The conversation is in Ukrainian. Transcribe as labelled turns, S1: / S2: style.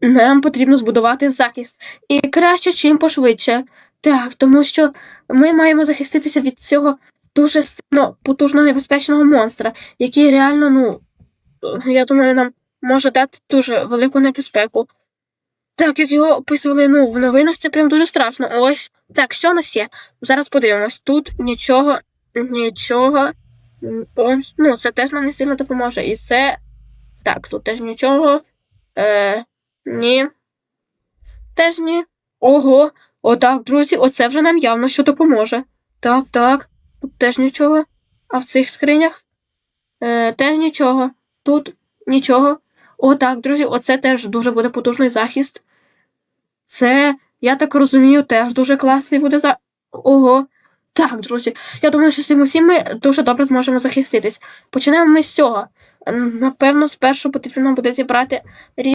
S1: Нам потрібно збудувати захист. І краще чим пошвидше. Так, тому що ми маємо захиститися від цього дуже сильно потужного небезпечного монстра, який реально, ну, я думаю, нам може дати дуже велику небезпеку. Так, як його описували ну, в новинах, це прям дуже страшно. Ось. Так, що у нас є? Зараз подивимось. Тут нічого, нічого. Ну, це теж нам не сильно допоможе. І це. Так, тут теж нічого. Е, ні. Теж ні. Ого. Отак, друзі, оце вже нам явно що допоможе. Так, так. Тут теж нічого. А в цих скринях е, теж нічого. Тут нічого. О, так, друзі, оце теж дуже буде потужний захист. Це, я так розумію, теж дуже класний буде за. Ого. Так, друзі, я думаю, що з цим усім ми дуже добре зможемо захиститись. Почнемо ми з цього. Напевно, спершу потрібно буде зібрати